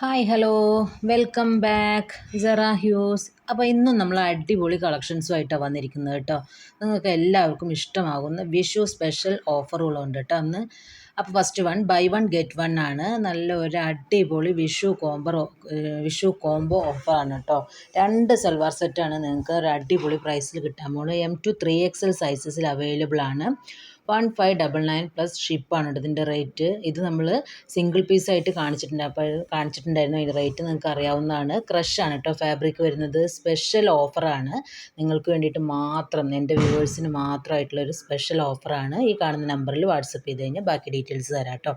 Hi hello welcome back ജറാ ഹ്യൂസ് അപ്പോൾ ഇന്നും നമ്മൾ അടിപൊളി കളക്ഷൻസുമായിട്ടാണ് വന്നിരിക്കുന്നത് കേട്ടോ. നിങ്ങൾക്ക് എല്ലാവർക്കും ഇഷ്ടമാകുന്ന വിഷു സ്പെഷ്യൽ ഓഫറുകളുണ്ട് കേട്ടോ അന്ന്. അപ്പോൾ first one by one get one ആണ്. നല്ല ഒരു അടിപൊളി വിഷു കോംബോ വിഷു കോംബോ ഓഫറാണ് കേട്ടോ. രണ്ട് സൽവാർ സെറ്റാണ് നിങ്ങൾക്ക് ഒരു അടിപൊളി പ്രൈസിൽ കിട്ടാൻ പോകുന്നത് എം ടു ത്രീ എക്സൽ സൈസസിൽ അവൈലബിൾ ആണ്. One five double nine plus ഷിപ്പാണ് കേട്ടോ ഇതിന്റെ റേറ്റ് ഇത് നമ്മൾ സിംഗിൾ പീസായിട്ട് കാണിച്ചിട്ടുണ്ട്. അപ്പോൾ കാണിച്ചിട്ടുണ്ടായിരുന്നു അതിന്റെ റേറ്റ് നിങ്ങൾക്ക് അറിയാവുന്നതാണ്. ക്രഷാണ് കേട്ടോ ഫാബ്രിക് വരുന്നത്. സ്പെഷ്യൽ ഓഫറാണ് നിങ്ങൾക്ക് വേണ്ടിയിട്ട് മാത്രം എന്റെ വ്യൂവേഴ്സിന് മാത്രമായിട്ടുള്ളൊരു സ്പെഷ്യൽ ഓഫറാണ് ഈ കാണുന്ന നമ്പറിൽ വാട്സപ്പ് ചെയ്ത് കഴിഞ്ഞാൽ ബാക്കി ഡീറ്റെയിൽസ് തരാം കേട്ടോ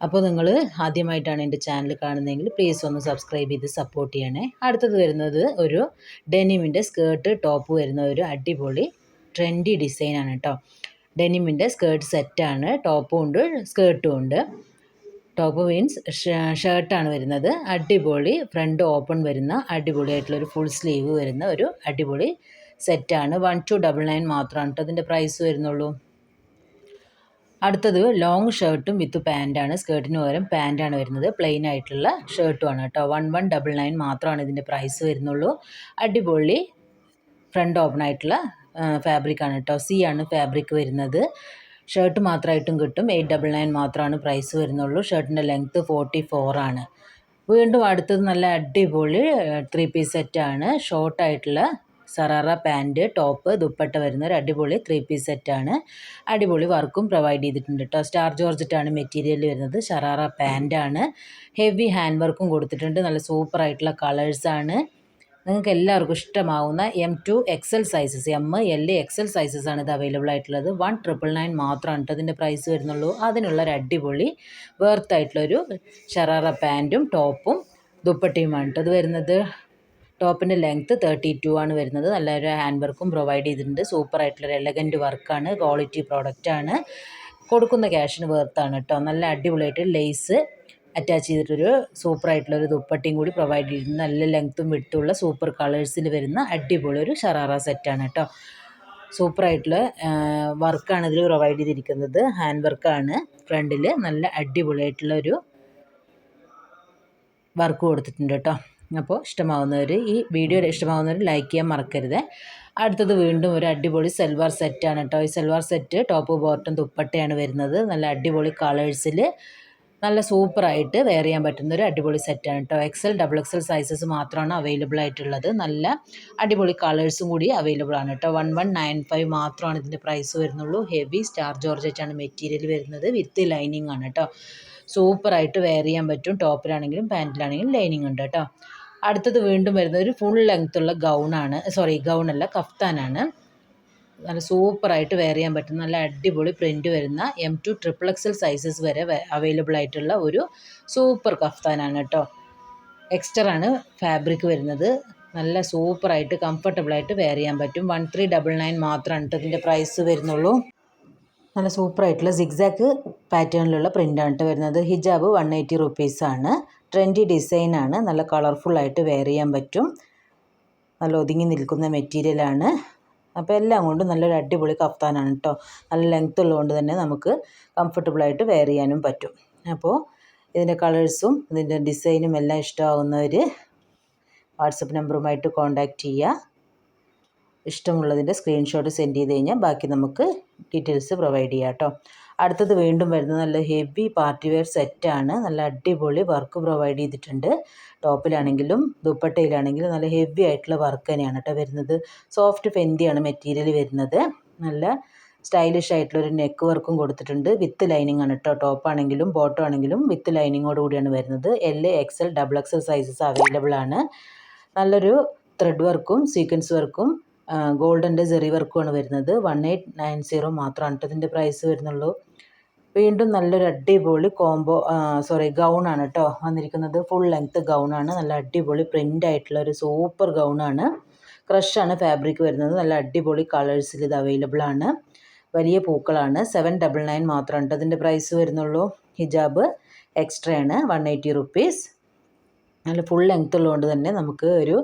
അപ്പോൾ നിങ്ങൾ ആദ്യമായിട്ടാണ് എന്റെ ചാനൽ കാണുന്നതെങ്കിൽ പ്ലീസ് ഒന്ന് സബ്സ്ക്രൈബ് ചെയ്ത് സപ്പോർട്ട് ചെയ്യണേ. അടുത്തത് വരുന്നത് ഒരു ഡെനിമിന്റെ സ്കേർട്ട് ടോപ്പ് വരുന്ന ഒരു അടിപൊളി ട്രെൻഡി ഡിസൈനാണ് കേട്ടോ ഡെനിമിന്റെ സ്കേർട്ട് സെറ്റാണ് ടോപ്പും ഉണ്ട് സ്കേർട്ടും ഉണ്ട്. ടോപ്പ് മീൻസ് ഷർട്ടാണ് വരുന്നത് അടിപൊളി ഫ്രണ്ട് ഓപ്പൺ വരുന്ന അടിപൊളിയായിട്ടുള്ളൊരു ഫുൾ സ്ലീവ് വരുന്ന ഒരു അടിപൊളി സെറ്റാണ്. വൺ ടു ഡബിൾ നയൻ മാത്രമാണ് കേട്ടോ അതിന്റെ പ്രൈസ് വരുന്നുള്ളൂ. അടുത്തത് ലോങ് ഷർട്ടും വിത്ത് പാന്റാണ്. സ്കേർട്ടിന് പകരം പാന്റാണ് വരുന്നത്. പ്ലെയിൻ ആയിട്ടുള്ള ഷർട്ടുമാണ് കേട്ടോ. വൺ വൺ ഡബിൾ നയൻ മാത്രമാണ് ഇതിന്റെ പ്രൈസ് വരുന്നുള്ളൂ. അടിപൊളി ഫ്രണ്ട് ഓപ്പൺ ആയിട്ടുള്ള ഫാബ്രിക്കാണ് കേട്ടോ. സി ആണ് ഫാബ്രിക് വരുന്നത്. ഷർട്ട് മാത്രമായിട്ടും കിട്ടും. എയ്റ്റ് ഡബിൾ നയൻ മാത്രമാണ് പ്രൈസ് വരുന്നുള്ളൂ. ഷർട്ടിന്റെ ലെങ്ത്ത് ഫോർട്ടി ഫോറാണ് വീണ്ടും അടുത്തത് നല്ല അടിപൊളി ത്രീ പീസ് സെറ്റാണ് ഷോർട്ടായിട്ടുള്ള സറാറ പാന്റ് ടോപ്പ് ദുപ്പട്ട വരുന്ന ഒരു അടിപൊളി ത്രീ പീസ് സെറ്റാണ് അടിപൊളി വർക്കും പ്രൊവൈഡ് ചെയ്തിട്ടുണ്ട് കേട്ടോ. സ്റ്റാർ ജോർജറ്റാണ് മെറ്റീരിയൽ വരുന്നത്. ഷറാറ പാന്റാണ് ഹെവി ഹാൻഡ് വർക്കും കൊടുത്തിട്ടുണ്ട്. നല്ല സൂപ്പറായിട്ടുള്ള കളേഴ്സാണ് നിങ്ങൾക്ക് എല്ലാവർക്കും ഇഷ്ടമാവുന്ന M to XL sizes M L XL sizes ആണ് ഇത് അവൈലബിൾ ആയിട്ടുള്ളത്. വൺ ട്രിപ്പിൾ നയൻ മാത്രമാണ് കേട്ടോ ഇതിന്റെ പ്രൈസ് വരുന്നുള്ളൂ. അതിനുള്ള ഒരു അടിപൊളി വേർത്ത് ആയിട്ടുള്ളൊരു ഷറാറ പാന്റും ടോപ്പും ദുപ്പട്ടിയുമാണ് കേട്ടോ ഇത് വരുന്നത്. ടോപ്പിന്റെ ലെങ്ത്ത് തേർട്ടി ടു ആണ് വരുന്നത്. നല്ലൊരു ഹാൻഡ് വർക്കും പ്രൊവൈഡ് ചെയ്തിട്ടുണ്ട്. സൂപ്പർ ആയിട്ടുള്ളൊരു എലഗന്റ് വർക്കാണ് ക്വാളിറ്റി പ്രോഡക്റ്റാണ് കൊടുക്കുന്ന ക്യാഷിന് വേർത്താണ് കേട്ടോ നല്ല അടിപൊളിയായിട്ട് ലേസ് അറ്റാച്ച് ചെയ്തിട്ടൊരു സൂപ്പർ ആയിട്ടുള്ളൊരു ദുപ്പട്ടയും കൂടി പ്രൊവൈഡ് ചെയ്തിരുന്നു നല്ല ലെങ്ത്തും വിട്ടുള്ള സൂപ്പർ കളേഴ്സിൽ വരുന്ന അടിപൊളി ഒരു ഷറാറ സെറ്റാണ് കേട്ടോ സൂപ്പർ ആയിട്ടുള്ള വർക്കാണ് ഇതിൽ പ്രൊവൈഡ് ചെയ്തിരിക്കുന്നത്. ഹാൻഡ് വർക്കാണ് ഫ്രണ്ടിൽ നല്ല അടിപൊളിയായിട്ടുള്ള ഒരു വർക്ക് കൊടുത്തിട്ടുണ്ട് കേട്ടോ അപ്പോൾ ഇഷ്ടമാവുന്നവർ ഈ വീഡിയോ ഇഷ്ടമാവുന്നവർ ലൈക്ക് ചെയ്യാൻ മറക്കരുത്. അടുത്തത് വീണ്ടും ഒരു അടിപൊളി സെൽവാർ സെറ്റാണ് കേട്ടോ ഈ സെൽവാർ സെറ്റ് ടോപ്പ് ബോട്ടം ദുപ്പട്ടയാണ് വരുന്നത്. നല്ല അടിപൊളി കളേഴ്സിൽ നല്ല സൂപ്പറായിട്ട് വെയർ ചെയ്യാൻ പറ്റുന്ന ഒരു അടിപൊളി സെറ്റാണ് കേട്ടോ എക്സൽ ഡബിൾ എക്സൽ സൈസസ് മാത്രമാണ് അവൈലബിൾ ആയിട്ടുള്ളത്. നല്ല അടിപൊളി കളേഴ്സും കൂടി അവൈലബിൾ ആണ് കേട്ടോ വൺ വൺ നയൻ ഫൈവ് മാത്രമാണ് ഇതിന്റെ പ്രൈസ് വരുന്നുള്ളൂ. ഹെവി സ്റ്റാർ ജോർജറ്റാണ് മെറ്റീരിയൽ വരുന്നത്. വിത്ത് ലൈനിങ് ആണ് കേട്ടോ സൂപ്പറായിട്ട് വെയർ ചെയ്യാൻ പറ്റും. ടോപ്പിലാണെങ്കിലും പാന്റിലാണെങ്കിലും ലൈനിങ് ഉണ്ട് കേട്ടോ അടുത്തത് വീണ്ടും വരുന്നത് ഒരു ഫുൾ ലെങ്ത്തുള്ള ഗൗണാണ് സോറി ഗൗണല്ല കഫ്താനാണ് നല്ല സൂപ്പറായിട്ട് വെയർ ചെയ്യാൻ പറ്റും. നല്ല അടിപൊളി പ്രിന്റ് വരുന്ന M to triple XL sizes വരെ അവൈലബിൾ ആയിട്ടുള്ള ഒരു സൂപ്പർ കഫ്താനാണ് കേട്ടോ. എക്സ്റ്ററാണ് ഫാബ്രിക് വരുന്നത്. നല്ല സൂപ്പറായിട്ട് കംഫർട്ടബിളായിട്ട് വെയർ ചെയ്യാൻ പറ്റും. വൺ ത്രീ ഡബിൾ നയൻ മാത്രമാണ് ഇതിന്റെ പ്രൈസ് വരുന്നുള്ളൂ. നല്ല സൂപ്പറായിട്ടുള്ള സിഗ്സാക്ക് പാറ്റേണിലുള്ള പ്രിന്റാണ് കേട്ടോ വരുന്നത്. ഹിജാബ് വൺ എയ്റ്റി റുപ്പീസാണ് ട്രെൻഡി ഡിസൈനാണ് നല്ല കളർഫുള്ളായിട്ട് വെയർ ചെയ്യാൻ പറ്റും. നല്ല ഒതുങ്ങി നിൽക്കുന്ന മെറ്റീരിയലാണ് അപ്പോൾ എല്ലാം കൊണ്ടും നല്ലൊരു അടിപൊളി കഫ്താനാണ് കേട്ടോ. നല്ല ലെങ്ത് ഉള്ളതുകൊണ്ട് തന്നെ നമുക്ക് കംഫർട്ടബിളായിട്ട് വെയർ ചെയ്യാനും പറ്റും. അപ്പോൾ ഇതിന്റെ കളേഴ്സും ഇതിന്റെ ഡിസൈനും എല്ലാം ഇഷ്ടമാകുന്നവർ വാട്സപ്പ് നമ്പറുമായിട്ട് കോൺടാക്റ്റ് ചെയ്യുക. ഇഷ്ടമുള്ളതിന്റെ സ്ക്രീൻഷോട്ട് സെൻഡ് ചെയ്ത് കഴിഞ്ഞാൽ ബാക്കി നമുക്ക് ഡീറ്റെയിൽസ് പ്രൊവൈഡ് ചെയ്യാം കേട്ടോ. അടുത്തത് വീണ്ടും വരുന്നത് നല്ല ഹെവി പാർട്ടി വെയർ സെറ്റാണ് നല്ല അടിപൊളി വർക്ക് പ്രൊവൈഡ് ചെയ്തിട്ടുണ്ട്. ടോപ്പിലാണെങ്കിലും ദുപ്പട്ടയിലാണെങ്കിലും നല്ല ഹെവി ആയിട്ടുള്ള വർക്ക് തന്നെയാണ് കേട്ടോ വരുന്നത്. സോഫ്റ്റ് ഫെന്റിയാണ് മെറ്റീരിയൽ വരുന്നത്. നല്ല സ്റ്റൈലിഷ് ആയിട്ടുള്ളൊരു നെക്ക് വർക്കും കൊടുത്തിട്ടുണ്ട്. വിത്ത് ലൈനിങ് ആണ് കേട്ടോ. ടോപ്പാണെങ്കിലും ബോട്ടം ആണെങ്കിലും വിത്ത് ലൈനിങ്ങോട് കൂടിയാണ് വരുന്നത്. L X L double X L sizes available ആണ്. നല്ലൊരു ത്രെഡ് വർക്കും സീക്വൻസ് വർക്കും ഗോൾഡന്റെ ജെറി വർക്കുമാണ് വരുന്നത്. വൺ എയ്റ്റ് നയൻ സീറോ മാത്രമാണ് കേട്ടോ ഇതിന്റെ പ്രൈസ് വരുന്നുള്ളൂ. വീണ്ടും നല്ലൊരു അടിപൊളി കോംബോ സോറി ഗൗൺ ആണ് കേട്ടോ വന്നിരിക്കുന്നത്. ഫുൾ ലെങ്ത്ത് ആണ്. നല്ല അടിപൊളി പ്രിന്റ് ആയിട്ടുള്ള ഒരു സൂപ്പർ ഗൗൺ ഗൗണാണ് ക്രഷാണ് ഫാബ്രിക് വരുന്നത്. നല്ല അടിപൊളി കളേഴ്സിൽ ഇത് അവൈലബിൾ ആണ്. വലിയ പൂക്കളാണ്. സെവൻ ഡബിൾ നയൻ മാത്രമാണ് കേട്ടോ അതിന്റെ പ്രൈസ് വരുന്നുള്ളൂ. ഹിജാബ് എക്സ്ട്രാ ആണ്. വൺ എയ്റ്റി റുപ്പീസ് നല്ല ഫുൾ ലെങ്ത് ഉള്ളതുകൊണ്ട് തന്നെ നമുക്ക് ഒരു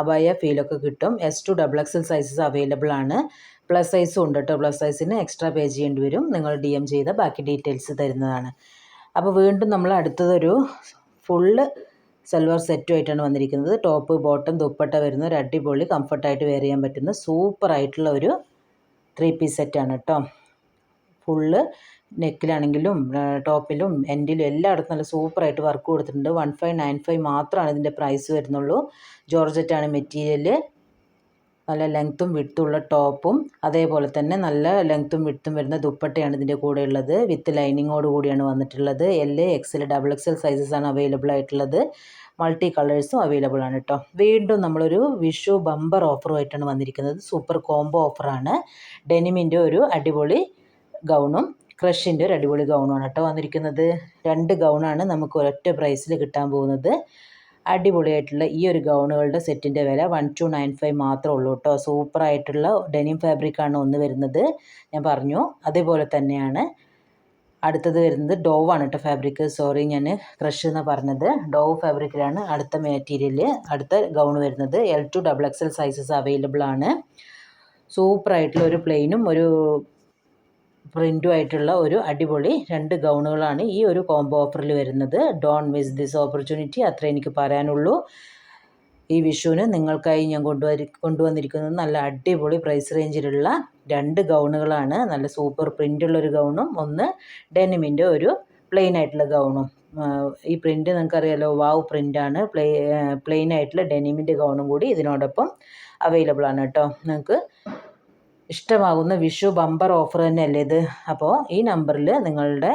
അബായ ഫീലൊക്കെ കിട്ടും. S to double XL sizes available ആണ്. പ്ലസ് സൈസും ഉണ്ട് കേട്ടോ പ്ലസ് സൈസിന് എക്സ്ട്രാ പേ ചെയ്യേണ്ടി വരും. നിങ്ങൾ ഡി എം ചെയ്ത ബാക്കി ഡീറ്റെയിൽസ് തരുന്നതാണ്. അപ്പോൾ വീണ്ടും നമ്മൾ അടുത്തതൊരു ഫുള്ള് സൽവാർ സെറ്റുമായിട്ടാണ് വന്നിരിക്കുന്നത്. ടോപ്പ് ബോട്ടം ദുപ്പട്ട വരുന്ന ഒരു അടിപൊളി കംഫർട്ടായിട്ട് വെയർ ചെയ്യാൻ പറ്റുന്ന സൂപ്പർ ആയിട്ടുള്ള ഒരു ത്രീ പീസ് സെറ്റാണ് കേട്ടോ ഫുള്ള് നെക്കിലാണെങ്കിലും ടോപ്പിലും എൻഡിലും എല്ലായിടത്തും നല്ല സൂപ്പറായിട്ട് വർക്ക് കൊടുത്തിട്ടുണ്ട്. വൺ ഫൈവ് നയൻ ഫൈവ് മാത്രമാണ് ഇതിന്റെ പ്രൈസ് വരുന്നുള്ളൂ. ജോർജറ്റാണ് മെറ്റീരിയൽ നല്ല ലെങ്ത്തും വിട്ടുള്ള ടോപ്പും അതേപോലെ തന്നെ നല്ല ലെങ്ത്തും വിട്ടും വരുന്ന ദുപ്പട്ടയാണ് ഇതിന്റെ കൂടെ ഉള്ളത്. വിത്ത് ലൈനിങ്ങോട് കൂടിയാണ് വന്നിട്ടുള്ളത്. L XL double XL sizes ആണ് അവൈലബിൾ ആയിട്ടുള്ളത്. മൾട്ടി കളേഴ്സും അവൈലബിൾ ആണ് കേട്ടോ വീണ്ടും നമ്മളൊരു വിഷു ബമ്പർ ഓഫറുമായിട്ടാണ് വന്നിരിക്കുന്നത്. സൂപ്പർ കോംബോ ഓഫറാണ് ഡെനിമിന്റെ ഒരു അടിപൊളി ഗൗണും ക്രഷിന്റെ ഒരു അടിപൊളി ഗൗണാണ് കേട്ടോ വന്നിരിക്കുന്നത്. രണ്ട് ഗൗണാണ് നമുക്ക് ഒരൊറ്റ പ്രൈസിൽ കിട്ടാൻ പോകുന്നത്. അടിപൊളിയായിട്ടുള്ള ഈ ഒരു ഗൗണുകളുടെ സെറ്റിന്റെ വില വൺ ടു നയൻ ഫൈവ് മാത്രമേ ഉള്ളൂ കേട്ടോ. സൂപ്പറായിട്ടുള്ള ഡെനിം ഫാബ്രിക്കാണ് ഒന്ന് വരുന്നത്. ഞാൻ പറഞ്ഞു. അതേപോലെ തന്നെയാണ് അടുത്തത് വരുന്നത് ഡോവാണ് കേട്ടോ ഫാബ്രിക് സോറി ഞാൻ ക്രഷ് എന്ന് പറഞ്ഞത്. ഡോവ് ഫാബ്രിക്കിലാണ് അടുത്ത മെറ്റീരിയൽ അടുത്ത ഗൗൺ വരുന്നത്. L to double X L sizes available ആണ്. സൂപ്പറായിട്ടുള്ള ഒരു പ്ലെയിനും ഒരു പ്രിന്റും ആയിട്ടുള്ള ഒരു അടിപൊളി രണ്ട് ഗൗണുകളാണ് ഈ ഒരു കോംബോ ഓഫറിൽ വരുന്നത്. ഡോൺ മിസ് ദിസ് ഓപ്പർച്യൂണിറ്റി അത്രേ എനിക്ക് പറയാനുള്ളൂ. ഈ വിഷുവിന് നിങ്ങൾക്കായി ഞാൻ കൊണ്ടുവരി കൊണ്ടുവന്നിരിക്കുന്നത് നല്ല അടിപൊളി പ്രൈസ് റേഞ്ചിലുള്ള രണ്ട് ഗൗണുകളാണ്. നല്ല സൂപ്പർ പ്രിന്റുള്ളൊരു ഗൗണും ഒന്ന് ഡെനിമിന്റെ ഒരു പ്ലെയിൻ ആയിട്ടുള്ള ഗൗണും ഈ പ്രിന്റ് നിങ്ങൾക്കറിയാലോ വാവ് പ്രിന്റാണ് പ്ലെയി പ്ലെയിൻ ആയിട്ടുള്ള ഡെനിമിന്റെ ഗൗണും കൂടി ഇതിനോടൊപ്പം അവൈലബിൾ ആണ് കേട്ടോ. നിങ്ങൾക്ക് ഇഷ്ടമാകുന്ന വിഷു ബമ്പർ ഓഫർ തന്നെയല്ലേ ഇത്? അപ്പോൾ ഈ നമ്പറിൽ നിങ്ങളുടെ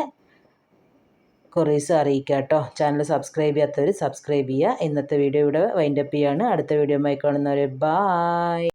കൊറീസ് അറിയിക്കുക കേട്ടോ. ചാനൽ സബ്സ്ക്രൈബ് ചെയ്യാത്തവർ സബ്സ്ക്രൈബ് ചെയ്യുക. ഇന്നത്തെ വീഡിയോ ഇവിടെ വൈൻഡപ്പ് ചെയ്യാണ്. അടുത്ത വീഡിയോ കാണുന്നവരെ ബായ്